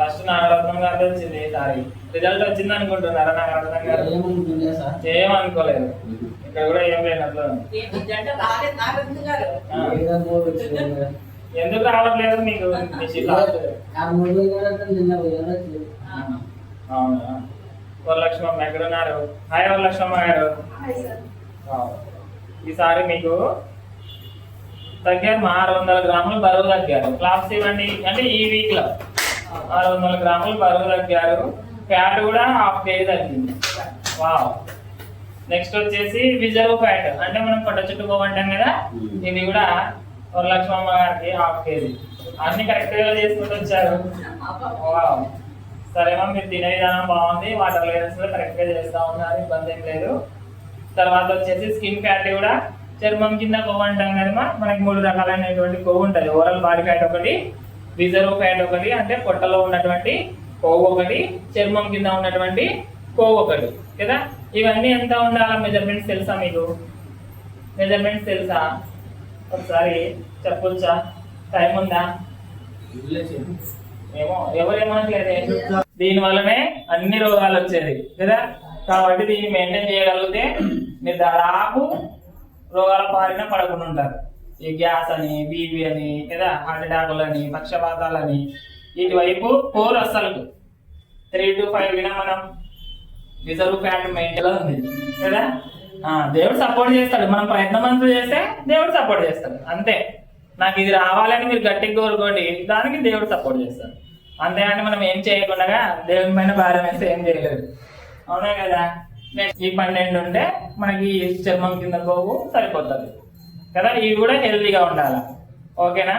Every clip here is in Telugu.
ఫస్ట్ నాగరత్నం గారు వచ్చింది ఈసారి రిజల్ట్ వచ్చింది అనుకుంటున్నారా నాగరత్నం గారు? ఏమనుకుంటున్నా సార్? ఏం అనుకోలేదు. ఇక్కడ కూడా ఏం లేనట్లు ఎందుకు రావట్లేదు మీకు? అవునా? వరలక్ష్మమ్మ ఎక్కడ ఉన్నారు హాయ్ వరలక్ష్మమ్మ గారు. ఈసారి మీకు తగ్గారు మా ఆరు వందల గ్రాములు బరువు తగ్గారు. క్లాప్స్ ఇవ్వండి. అంటే ఈ వీక్లో ఆరు వందల గ్రాములు బరువు తగ్గారు ఫ్యాట్ కూడా హాఫ్ కేజీ తగ్గింది. వావ్. నెక్స్ట్ వచ్చేసి రిజర్వ్ ఫ్యాట్ అంటే మనం పొట్ట చుట్టుకోమంటాం కదా ఇది కూడా వరలక్ష్మమ్మ గారికి హాఫ్ కేజీ. అన్ని కరెక్ట్గా చేసుకుంటూ వచ్చారు. వావ్. సరేమా మీరు తినే విధానం బాగుంది వాటర్ లెవెల్స్ కూడా కరెక్ట్గా చేస్తా ఉన్నారు ఇబ్బంది ఏం లేదు. తర్వాత వచ్చేసి స్కిన్ ఫ్యాట్ కూడా చర్మం కింద కొవ్వు అంటాం కదమ్మా మనకి మూడు రకాలైనటువంటి కొవ్వు ఉంటుంది. ఓరల్ బాడీ ఫ్యాట్ ఒకటి రిజర్వ్ ఫ్యాట్ ఒకటి అంటే పొట్టలో ఉన్నటువంటి కొవ్వు ఒకటి చర్మం కింద ఉన్నటువంటి కొవ్వు ఒకటి కదా? ఇవన్నీ ఎంత ఉండాలా మెజర్మెంట్స్ తెలుసా మీకు? మెజర్మెంట్స్ తెలుసా? ఒకసారి చెప్పొచ్చా? టైం ఉందా? ఏమో ఎవరేమనట్లేదే దీని వల్లనే అన్ని రోగాలు వచ్చేది కదా? కాబట్టి దీన్ని మెయింటైన్ చేయగలిగితే మీరు దాదాపు రోగాల పారిన పడకుండా ఉంటారు. ఈ గ్యాస్ అని బీవీ అని కదా హార్ట్ అటాకులు అని పక్షపాతాలని వీటి పోరు అస్సలు. త్రీ టు ఫైవ్ వినా మనం రిజర్వ్ ఫ్యాట్ మెయింటైన్ ఉంది. కదా? దేవుడు సపోర్ట్ చేస్తాడు. మనం ప్రయత్నం చేస్తే దేవుడు సపోర్ట్ చేస్తాడు. అంతే. నాకు ఇది రావాలని మీరు గట్టిగా కోరుకోండి. దానికి దేవుడు సపోర్ట్ చేస్తాడు. అంతేగాని మనం ఏం చేయకుండా దేవుని పైన భారం వేస్తే ఏం చేయలేదు అవునా కదా? నెక్స్ట్ ఈ పన్నెండు ఉంటే మనకి చర్మం కింద పోవు సరిపోతుంది. కదా? ఇవి కూడా హెల్తీగా ఉండాలి? ఓకేనా?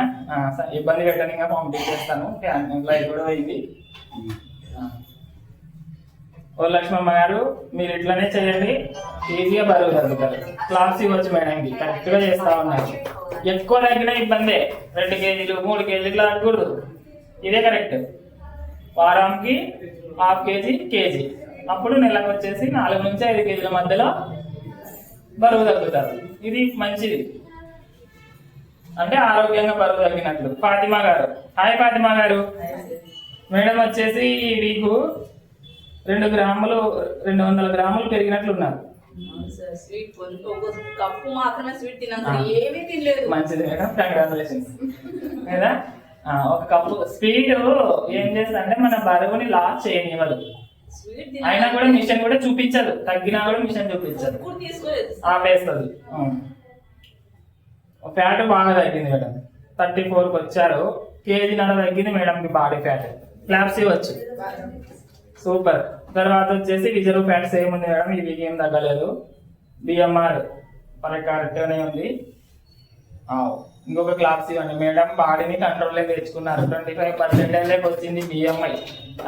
ఇబ్బంది పెట్టని ఇంకా పంపించేస్తాను ఫ్యాన్ లైట్ కూడా పోయింది ఓ లక్ష్మమ్మ గారు మీరు ఇట్లనే చేయండి. ఈజీగా బరువు తగ్గుతారు. క్లాస్ ఇవ్వచ్చు మేడంకి కరెక్ట్గా చేస్తా ఉన్నారు. ఎక్కువ తగ్గిన ఇబ్బందే. రెండు కేజీలు మూడు కేజీలు తగ్గకూడదు ఇదే కరెక్ట్ వారానికి హాఫ్ కేజీ కేజీ. అప్పుడు నెలకు వచ్చేసి నాలుగు నుంచి ఐదు కేజీల మధ్యలో బరువు తగ్గుతారు. ఇది మంచిది. అంటే ఆరోగ్యంగా బరువు తగ్గినట్లు ఫాతిమా గారు. హాయ్ ఫాతిమా గారు. మేడం వచ్చేసి వీకు రెండు గ్రాములు రెండు వందల గ్రాములు పెరిగినట్లు ఉన్నారు స్వీట్ కప్పు మాత్రమే స్వీట్ తిన్నాను ఏమీ తినలేదు. మంచిది మేడం. కంగ్రాచులేషన్స్ కదా? ఆ, ఒక కప్పు స్వీట్ ఏం చేస్తుంది అంటే మన బరువుని లాస్ చేయనివ్వదు. అయినా కూడా మిషన్ కూడా చూపించదు. తగ్గినా కూడా మిషన్ చూపించదు. ఆపేస్తుంది. ఫ్యాట్ బాగా తగ్గింది మేడం. థర్టీ ఫోర్కి వచ్చారు. కేజీ నడ తగ్గింది మేడంకి బాడీ ఫ్యాట్. క్లాప్స్ ఇవ్వచ్చు సూపర్. తర్వాత వచ్చేసి రిజర్వ్ ఫ్యాట్స్ ఏముంది మేడం. ఇది ఏం తగ్గలేదు. బిఎంఆర్ మనకి కరెక్ట్గానే ఉంది. ఆవ్. ఇంకొక క్లాప్స్ ఇవ్వండి. మేడం బాడీని కంట్రోల్లో తెచ్చుకున్నారు. ట్వంటీ ఫైవ్ పర్సెంటేజ్ వచ్చింది బిఎంఐ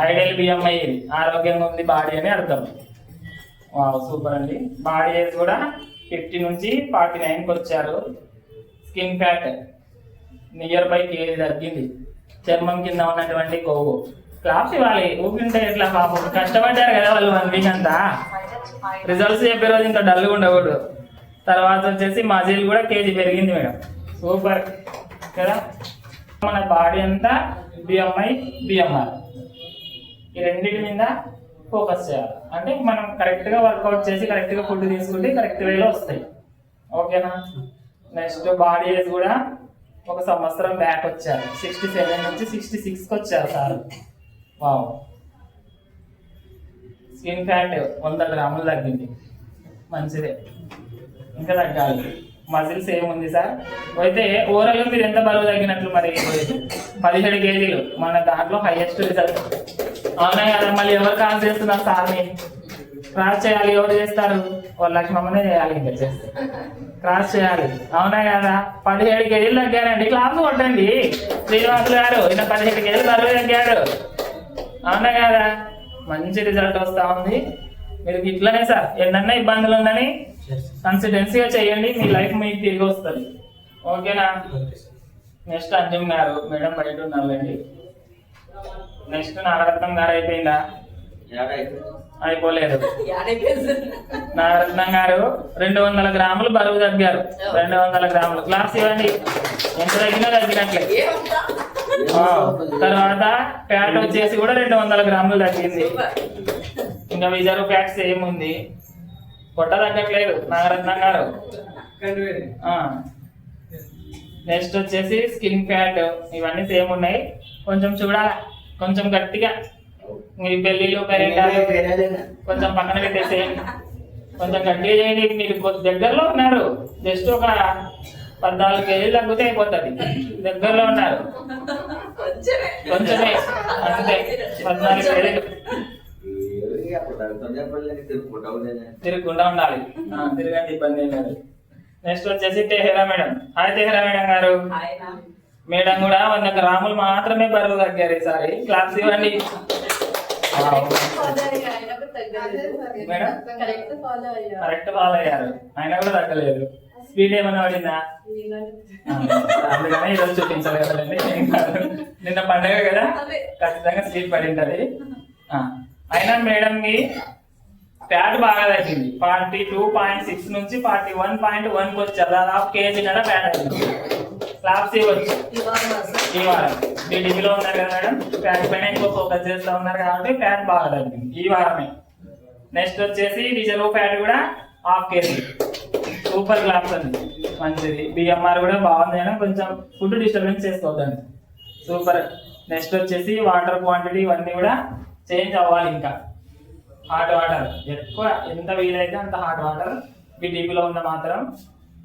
ఐడియల్ బిఎంఐ ఇది. ఆరోగ్యంగా ఉంది బాడీ అని అర్థం. వావ్ సూపర్ అండి. బాడీ ఏజ్ కూడా ఫిఫ్టీ నుంచి ఫార్టీ నైన్కి వచ్చారు. Skin fat near by KG తగ్గింది చర్మం కింద ఉన్నటువంటి కొవ్వు. క్లాప్స్ ఇవ్వాలి. ఊపింటే ఎట్లా పాపం? కష్టపడ్డారు కదా వాళ్ళు వన్ వీక్ అంతా. రిజల్ట్స్ చెప్పే రోజు ఇంత డల్గా ఉండకూడదు. తర్వాత వచ్చేసి మజిల్ కూడా కేజీ పెరిగింది మేడం. సూపర్ కదా? మన బాడీ అంతా బిఎంఐ బిఎంఆర్ ఈ రెండింటి మీద ఫోకస్ చేయాలి. అంటే మనం కరెక్ట్గా వర్కౌట్ చేసి కరెక్ట్గా ఫుడ్ తీసుకుంటే కరెక్ట్ వేలో వస్తాయి. ఓకేనా నెక్స్ట్ బాడీ ఏజ్ కూడా ఒక సంవత్సరం బ్యాక్ వచ్చారు. సిక్స్టీ సెవెన్ నుంచి సిక్స్టీ సిక్స్కి వచ్చారు సార్. వావ్ స్కిన్ ఫ్యాట్ వంద గ్రాములు తగ్గింది. మంచిదే. ఇంకా తగ్గాలి. మజిల్స్ ఏముంది సార్? అయితే ఓవరాల్ మీరు ఎంత బరువు తగ్గినట్లు మరి? పదిహేడు కేజీలు. మన దాంట్లో హైయెస్ట్ రిజల్ట్ అవునా కదా? మళ్ళీ ఎవరు కాల్ చేస్తున్నారు సార్ని? క్రాస్ చేయాలి ఎవరు చేస్తారు? వాళ్ళు లక్ష్మమ్మనే చేయాలి ఇంకా చేస్తే. క్రాస్ చేయాలి. అవునా కదా? పదిహేడు కేజీలు తగ్గారండి. క్లాస్ కొట్టండి. శ్రీనివాసులు గారు ఈయన పదిహేడు కేజీలు బరువు తగ్గాడు. అవునా కదా? మంచి రిజల్ట్ వస్తా ఉంది. మీరు ఇట్లనే సార్ ఎన్నన్నా ఇబ్బందులు ఉందని కన్సిడెన్సీగా చేయండి. మీ లైఫ్ మీకు తిరిగి వస్తుంది. ఓకేనా? నెక్స్ట్ అంజుమ్ గారు మేడం బయట ఉన్నారులేండి. నెక్స్ట్ నాగరత్నం గారు అయిపోయిందా? అయిపోలేదు. నాగరత్నం గారు రెండు వందల గ్రాములు బరువు తగ్గారు. రెండు వందల గ్రాములు. క్లాస్ ఇవ్వండి. ఎంత తగ్గినా తగ్గినట్లే. తర్వాత ఫ్యాట్ వచ్చేసి కూడా రెండు వందల గ్రాములు తగ్గింది. ఇంకా విజరు ఫ్యాట్ సేమ్ ఉంది పొట్ట తగ్గట్లేదు నాగరత్నం గారు. నెక్స్ట్ వచ్చేసి స్కిన్ ఫ్యాట్ ఇవన్నీ సేమ్ ఉన్నాయి. కొంచెం చూడాలి? కొంచెం గట్టిగా. మీ పెళ్ళిళ్ళు పెరేటాలు కొంచెం పక్కన పెట్టేసేయండి కొంచెం గట్టిగా చేయండి. మీరు కొద్ది దగ్గరలో ఉన్నారు. జస్ట్ ఒక పద్నాలుగు కేజీలు తగ్గితే అయిపోతుంది. దగ్గరలో ఉన్నారు. కొంచెమే. అంతే. పద్నాలుగు కేజీలు. తిరగకుండా ఉండాలి. తిరగండి ఇబ్బంది నెక్స్ట్ వచ్చేసి Tehra madam. Hi Tehra madam గారు. మేడం కూడా వంద గ్రాములు మాత్రమే బరువు తగ్గారు ఈసారి. క్లాప్స్ ఇవ్వండి. Correct follow madam? Correct follow అయ్యారు. అయినా కూడా తగ్గలేదు. స్పీడ్ ఏమైనా పడిందా? అందుకనే ఈరోజు చూపించాలి కదండి నిన్న పండగ కదా? ఖచ్చితంగా స్పీడ్ పడింది అయినా మేడం కి ఫ్యాట్ బాగా తగ్గింది. ఫార్టీ టూ పాయింట్ సిక్స్ నుంచి ఫార్టీ వన్ పాయింట్ వన్కి వచ్చారు. దాదాపు కేజీ కదా ఫ్యాట్ అయింది స్లాబ్స్ ఇవ్వచ్చు ఈ వారం టీడీపీలో ఉన్నారు కదా మేడం? ఫ్యాట్ పైన ఎక్కువ ఫోకస్ చేస్తూ ఉన్నారు కాబట్టి ఫ్యాట్ బాగా తగ్గింది ఈ వారమే. నెక్స్ట్ వచ్చేసి రిజర్వ్ ఫ్యాట్ కూడా హాఫ్ కేజీ సూపర్ క్లాప్స్ అండి. మంచిది. బిఎంఆర్ కూడా బాగుంది కానీ కొంచెం ఫుడ్ డిస్టర్బెన్స్ చేసుకోవద్దండి. సూపర్. నెక్స్ట్ వచ్చేసి వాటర్ క్వాంటిటీ ఇవన్నీ కూడా చేంజ్ అవ్వాలి ఇంకా. Hot water. ఎక్కువ ఎంత వీలైతే అంత హాట్ వాటర్ బీటీపీలో ఉన్న మాత్రం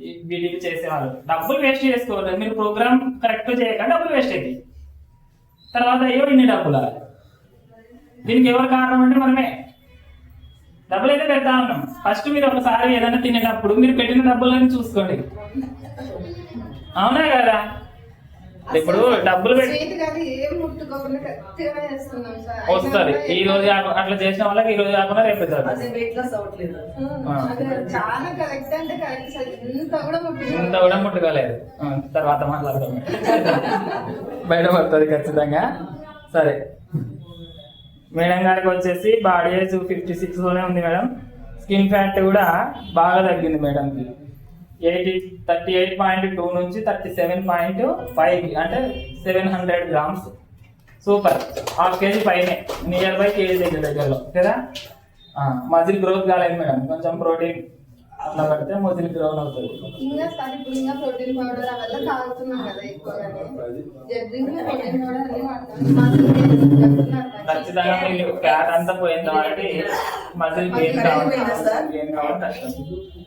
వీటికి చేసేవాళ్ళు. డబ్బులు వేస్ట్ చేసుకోవద్దు. మీరు ప్రోగ్రామ్ కరెక్ట్ చేయక డబ్బులు వేస్ట్ అయింది తర్వాత అయ్యో ఇన్ని డబ్బులు? దీనికి ఎవరు కారణం అంటే మనమే. డబ్బులు అయితే పెడతా ఉన్నాం. ఫస్ట్ మీరు ఒకసారి ఏదైనా తినేటప్పుడు మీరు పెట్టిన డబ్బులని చూసుకోండి. అవునా కదా? ఇప్పుడు డబ్బులు పెట్టి వస్తుంది. ఈ రోజు అట్లా చేసిన వాళ్ళకి ఈ రోజు కాకుండా రేపు ఇంత కూడా ముట్టుకోలేదు. తర్వాత మాట్లాడదాం. బయట పడుతుంది ఖచ్చితంగా. సరే. మేడం గారికి వచ్చేసి బాడీ ఏజ్ ఫిఫ్టీ సిక్స్లోనే ఉంది మేడం. స్కిన్ ఫ్యాట్ కూడా బాగా తగ్గింది మేడంకి. Eighty thirty eight point two నుంచి థర్టీ సెవెన్ పాయింట్ ఫైవ్ అంటే seven hundred grams. Super. Half KG పైనే నియర్ బై కేజీ దగ్గర దగ్గరలో కదా మజిల్ గ్రోత్ కాలేదు మేడం కొంచెం ప్రోటీన్ అట్లా పడితే మజిల్ గ్రోత్ అవుతుంది. ఖచ్చితంగా మీరు ఫ్యాట్ అంతా పోయిన తర్వాత మజిల్ గెయిన్ కావాలి. గెయిన్ కావాలి కష్టం పోయింది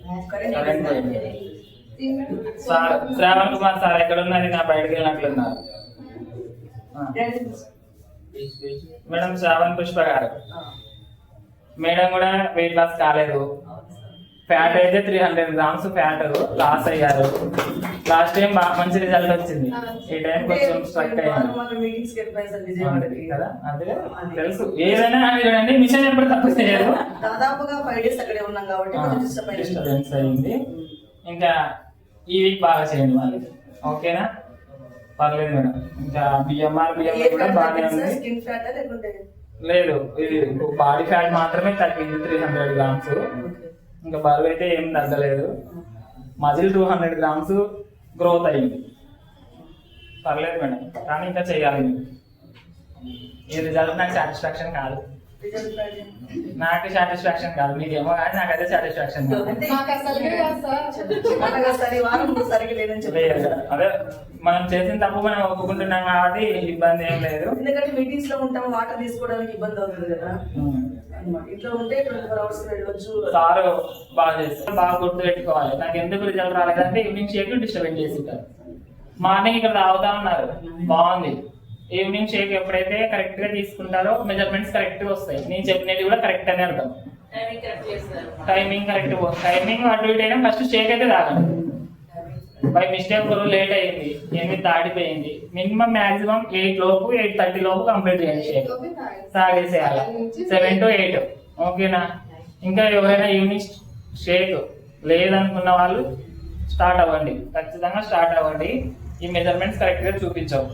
శ్రావణ్ కుమార్ సార్ ఎక్కడ ఉన్నది నా బయటకు వెళ్ళినట్లున్నారు. మేడం శ్రావణ్ పుష్ప గారు. మేడం కూడా వెయిట్ లాస్ కాలేదు. ఫ్యాట్ అయితే three hundred grams fat loss అయ్యారు. లాస్ట్ టైం బాగా మంచి రిజల్ట్ వచ్చింది. ఈ టైం కొంచెం స్ట్రక్ అయింది కదా. అదే తెలుసు. ఏదైనా చూడండి మిషన్ ఎప్పుడు తప్పు చేయదు దాదాపుగా ఫైవ్ డేస్ అక్కడే ఉన్నాం కాబట్టి డిస్టర్బెన్స్ అయింది. ఇంకా ఈ వీక్ బాగా చేయండి వాళ్ళకి ఓకేనా? పర్లేదు మేడం. ఇంకా బిఎంఆర్ బిఎంఆర్ కూడా బాగానే ఉంది. స్కిన్ ఫ్యాట్ లేకుంటే? లేదు ఇది బాడీ ఫ్యాట్ మాత్రమే తగ్గింది త్రీ హండ్రెడ్ గ్రామ్స్ ఇంకా బరువు అయితే ఏం తగ్గలేదు. Muscle two hundred grams growth అయింది. పర్లేదు మేడం కానీ ఇంకా చేయాలి. ఈ రిజల్ట్ నాకు సాటిస్ఫాక్షన్ కాదు. నాకు సాటిస్ఫాక్షన్ కాదు. మీకేమో కానీ నాకైతే సాటిస్ఫాక్షన్ అదే మనం చేసిన తప్పు మనం ఒప్పుకుంటున్నాం కాబట్టి ఇబ్బంది ఏం లేదు. ఎందుకంటే మీటింగ్స్లో ఉంటాం వాటర్ తీసుకోవడానికి ఇబ్బంది అవుతుంది కదా. ఉమ్. అన్నమాట. ఇంట్లో ఉంటే ట్వంటీ ఫోర్ అవర్స్ వెళ్ళొచ్చు. సారు బాగా చేస్తారు. బాగా గుర్తు పెట్టుకోవాలి నాకు ఎందుకు రిజల్ట్ రాలేదంటే ఈవినింగ్ షేక్ డిస్టర్బెన్స్ చేసి ఉంటారు మార్నింగ్ ఇక్కడ తాగుతా ఉన్నారు. బాగుంది. ఈవినింగ్ షేక్ ఎప్పుడైతే కరెక్ట్గా తీసుకుంటారో మెజర్మెంట్స్ కరెక్ట్గా వస్తాయి. నేను చెప్పినది కూడా కరెక్ట్ అని అర్థం. టైమింగ్ కరెక్ట్ టైమింగ్ అటు ఇటు అయినా ఫస్ట్ షేక్ అయితే తాగండి. బై మిస్టేక్ లేట్ అయింది. ఎనిమిది దాటిపోయింది. మినిమం మాక్సిమం ఎయిట్ లోపు ఎయిట్ థర్టీ లోపు కంప్లీట్ చేయండి షేక్ తాగేసేయాలి సెవెన్ టు ఎయిట్. ఓకేనా? ఇంకా ఎవరైనా ఈవినింగ్ షేక్ లేదనుకున్న వాళ్ళు స్టార్ట్ అవ్వండి. ఖచ్చితంగా స్టార్ట్ అవ్వండి. ఈ మెజర్మెంట్స్ కరెక్ట్గా చూపించవు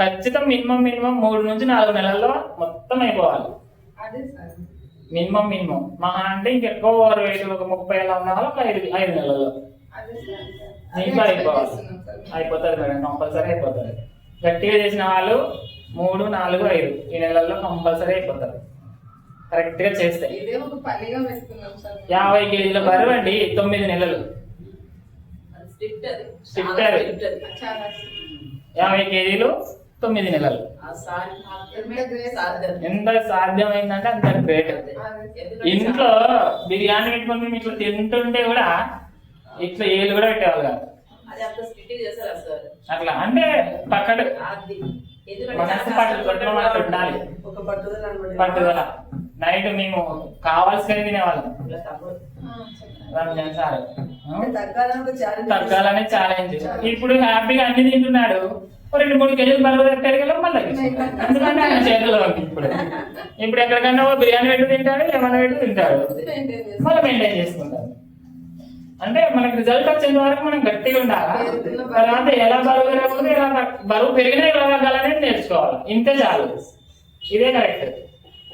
ఖచ్చితం మినిమం మినిమం మూడు నుంచి నాలుగు నెలల్లో మొత్తం అయిపోవాలి. Minimum minimum. మహా అంటే ఇంకెక్కువ ఓవర్ వెయిట్ ఒక ముప్పై ఎలా ఉన్న వాళ్ళు ఒక ఐదు ఐదు నెలల్లో. నీకు అయిపోవాలి. అయిపోతుంది మేడం కంపల్సరీ అయిపోతుంది గట్టిగా చేసిన వాళ్ళు మూడు నాలుగు ఐదు. ఈ నెలల్లో కంపల్సరీ అయిపోతారు. కరెక్ట్గా చేస్తే. ఇదే ఒక పనిగా పెట్టుకున్నాం సార్ యాభై కేజీల బరువు అండి తొమ్మిది నెలలు. స్ట్రిక్ట్ యాభై కేజీలు తొమ్మిది నెలలు. ఆ సారి మాత్రమే ఎంత సాధ్యమైందంటే అంత గ్రేట్ ఇంట్లో బిర్యానీ పెట్టుకొని మేము ఇట్లా తింటుంటే కూడా ఇట్లా ఏళ్ళు కూడా పెట్టేవాళ్ళు కాదు. అది అంత స్ట్రిక్ట్ చేస్తారు సార్ అట్లా అంటే పక్కన అది. ఎందుకంటే మనసు పట్టు పట్టులో మనకు ఉండాలి. ఒక పట్టుదల. పట్టుదల. నైట్ మేము కావాల్సినవి తినేవాళ్ళం. రంజాన్ సార్ తగ్గాలని ఒక ఛాలెంజ్ ఇప్పుడు హ్యాపీగా అన్ని తింటున్నాడు. రెండు మూడు కేజీలు బరువు పెరిగేలా మళ్ళీ తగ్గిస్తాడు. ఎందుకంటే ఆయన చేతిలో ఉంది ఇప్పుడు. ఇప్పుడు ఎక్కడికన్నా ఓ బిర్యానీ పెట్టి తింటాడు ఏమన్నా పెట్టి తింటాడు. మళ్ళీ మెయింటైన్ చేసుకుంటారు అంటే మనకి రిజల్ట్ వచ్చేంత వరకు మనం గట్టిగా ఉండాలి? తర్వాత ఎలా బరువు పెరగకూడదు ఎలా బరువు పెరిగినా ఎలా తగ్గాలనేది నేర్చుకోవాలి. ఇంతే చాలు. ఇదే కరెక్ట్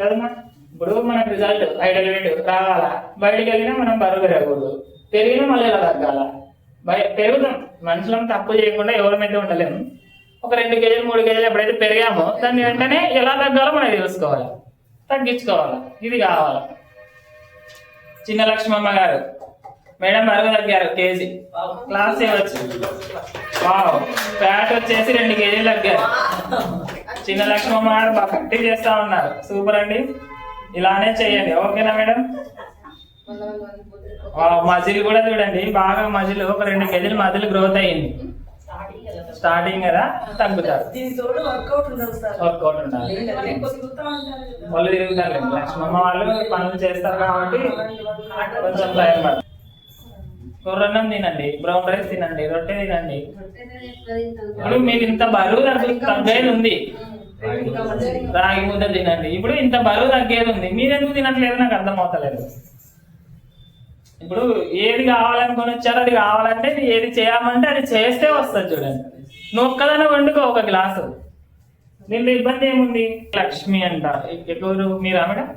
కదమ్మా ఇప్పుడు మనకు రిజల్ట్ ఐడల్ వెయిట్ రావాలా? బయటికి వెళ్ళినా మనం బరువు పెరగకూడదు. పెరిగినా మళ్ళీ ఎలా తగ్గాల? పెరుగుతాం. మనుషులం తప్పు చేయకుండా ఎవరి మీద ఉండలేము ఒక రెండు కేజీలు మూడు కేజీలు ఎప్పుడైతే పెరిగామో దాన్ని వెంటనే ఎలా తగ్గాలో మనం తెలుసుకోవాలి. తగ్గించుకోవాలి. ఇది కావాలి. చిన్న లక్ష్మమ్మ గారు మేడం బరువు తగ్గారు కేజీ. క్లాస్ ఇవ్వచ్చు. వావ్. ఫ్యాట్ వచ్చేసి రెండు కేజీలు తగ్గారు. చిన్న లక్ష్మమ్మ గారు బాగా కట్టి చేస్తా ఉన్నారు. సూపర్ అండి. ఇలానే చేయండి. ఓకేనా మేడం? వావ్ మజిల్ కూడా చూడండి. బాగా మజిల్. ఒక రెండు కేజీలు మజిల్ గ్రోత్ అయ్యింది. స్టార్టింగ్ కదా? తగ్గుతారు. వర్కౌట్ ఉండాలి. వాళ్ళు తిరుగుతారు. లక్ష్మమ్మ వాళ్ళు పనులు చేస్తారు కాబట్టి కొంచెం టైం కొర్రన్నం తినండి బ్రౌన్ రైస్ తినండి రొట్టె తినండి. ఇప్పుడు మీకు ఇంత బరువు తగ్గు తగ్గేది ఉంది. రాగి ముద్ద తినండి. ఇప్పుడు ఇంత బరువు తగ్గేది ఉంది. మీరెందుకు తినట్లేదు? నాకు అర్థం అవుతలేదు. ఇప్పుడు ఏది కావాలనుకొని వచ్చారో అది కావాలంటే ఏది చేయమంటే అది చేస్తే వస్తుంది చూడండి. నువ్వు ఒక్కదాన్ని వండుకో ఒక గ్లాసు. దీంట్లో ఇబ్బంది ఏముంది? లక్ష్మి అంట. ఎవరు మీరా మేడం?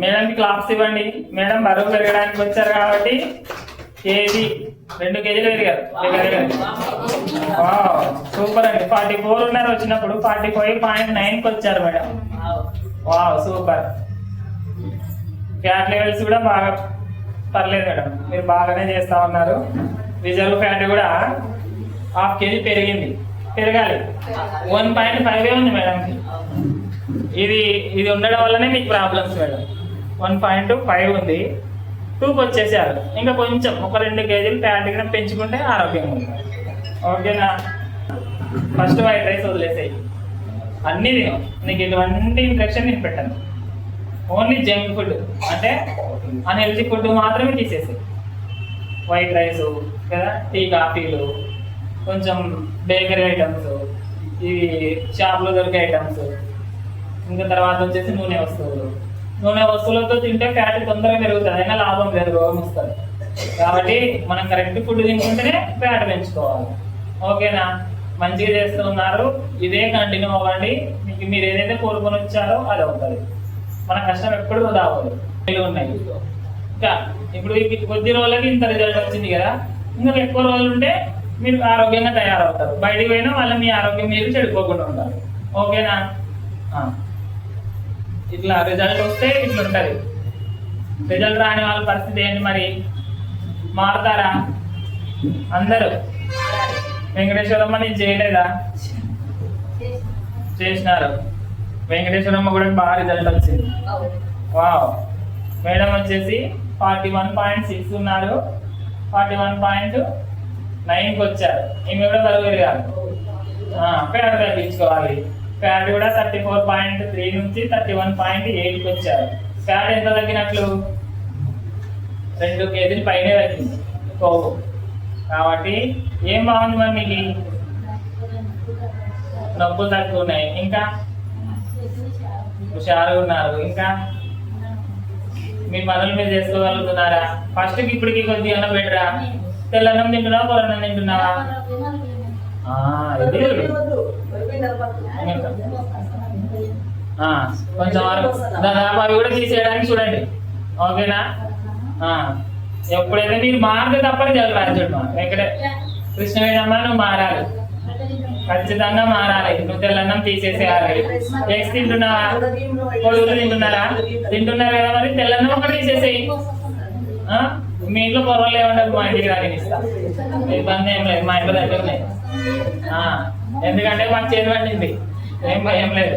మేడంకి క్లాప్స్ ఇవ్వండి. మేడం బరువు పెరగడానికి వచ్చారు కాబట్టి కేజీ రెండు కేజీలు పెరిగారు. పెరిగారు. వావ్, సూపర్ అండి. ఫార్టీ ఫోర్ ఉన్నారు వచ్చినప్పుడు ఫార్టీ ఫైవ్ పాయింట్ నైన్కి వచ్చారు madam. Wow. Wow super. Fat levels కూడా బాగా పర్లేదు మేడం. మీరు బాగానే చేస్తా ఉన్నారు. రిజర్వ్ ఫ్యాట్ కూడా హాఫ్ కేజీ పెరిగింది. పెరగాలి. వన్ పాయింట్ ఫైవ్ ఉంది మేడం. ఇది ఇది ఉండడం వల్లనే మీకు problems madam. One point five ఉంది. టూకి వచ్చేసారు. ఇంకా కొంచెం ఒక రెండు కేజీలు ఫ్యాట్ పెంచుకుంటే ఆరోగ్యంగా ఉంది ఓకేనా? ఫస్ట్ వైట్ రైస్ వదిలేసాయి. అన్ని తిను. నీకు ఇటువంటి ఇన్ఫెక్షన్ నేను పెట్టాను. ఓన్లీ జంక్ ఫుడ్ అంటే అన్హెల్తీ ఫుడ్ మాత్రమే తీసేసి వైట్ రైస్ కదా? టీ కాఫీలు కొంచెం బేకరీ ఐటమ్స్ ఇవి షాప్లో దొరికే ఐటమ్స్ ఇంకా తర్వాత వచ్చేసి నూనె వస్తువులు. నూనె వస్తువులతో తింటే ఫ్యాట్ తొందరగా పెరుగుతుంది. అయినా లాభం లేదు రోగం వస్తుంది. కాబట్టి మనం కరెక్ట్ ఫుడ్ తింటుంటేనే ఫ్యాట్ పెంచుకోవాలి. ఓకేనా? మంచిగా చేస్తున్నారు. ఇదే కంటిన్యూ అవ్వండి. మీకు మీరు ఏదైతే కోరుకొని వచ్చారో అది అవుతుంది. మన కష్టం ఎప్పుడు వృధా అవ్వదు. ఉన్నాయి. ఇంకా ఇప్పుడు కొద్ది రోజులకి ఇంత రిజల్ట్ వచ్చింది కదా. ఇంకా ఎక్కువ రోజులు ఉంటే మీరు ఆరోగ్యంగా తయారవుతారు. బయటికి పోయినా వాళ్ళ మీ ఆరోగ్యం మీరు చెడిపోకుండా ఉంటారు. ఓకేనా? ఇట్లా రిజల్ట్ వస్తే ఇట్లా ఉంటుంది. రిజల్ట్ రాని వాళ్ళ పరిస్థితి ఏంటి మరి? మారుతారా? అందరూ? వెంకటేశ్వరమ్మ నేను చేయలేదా? చేసినారు. వెంకటేశ్వరమ్మ కూడా బాగా రిజల్ట్ వచ్చింది. వావ్ మేడం వచ్చేసి ఫార్టీ వన్ పాయింట్ సిక్స్ ఉన్నారు. ఫార్టీ వన్ పాయింట్ నైన్కి వచ్చారు. ఈమె కూడా బరువు పెరిగారు. అక్కడ తగ్గించుకోవాలి ఫ్యాట్ కూడా థర్టీ ఫోర్ పాయింట్ త్రీ నుంచి థర్టీ వన్ పాయింట్ ఎయిట్కి వచ్చారు. ఫ్యాట్ ఎంత తగ్గినట్లు? రెండు కేజీలు పైనే తగ్గింది. కొవ్వు కాబట్టి ఏం బాగుంది మరి మీకు? నొప్పులు తక్కువ ఉన్నాయి. ఇంకా? హుషారుగా ఉన్నారు. ఇంకా? మీ పనులు మీరు చేసుకోగలుగుతున్నారా? ఫస్ట్ ఇప్పటికి కొద్దిగా పెట్టరా? తెల్లన్నం తింటున్నావా పొరన్నం తింటున్నావా? ఇది ఆ, కొంచెం వరకు. దాదాపు అవి కూడా తీసేయడానికి చూడండి. ఓకేనా? ఆ, ఎప్పుడైతే మీరు మారితే తప్పని చదువు రాజు వెంకటే కృష్ణవేణమ్మ నువ్వు మారాలి. ఖచ్చితంగా మారాలి. నువ్వు తెల్లన్నం తీసేసేయాలి. ఎగ్స్ తింటున్నావా? కొడుకులు తింటున్నారా? తింటున్నారు కదా మరి. తెల్లన్నం ఒకటి తీసేసేయి. ఆ? మీ ఇంట్లో పొరవలు ఏమంటారు మా ఇంటికి రాని ఇబ్బంది ఏం లేదు. మా ఇంట్లో దగ్గర ఉన్నాయి ఎందుకంటే మాకు చేతి పట్టింది. ఏం భయం లేదు.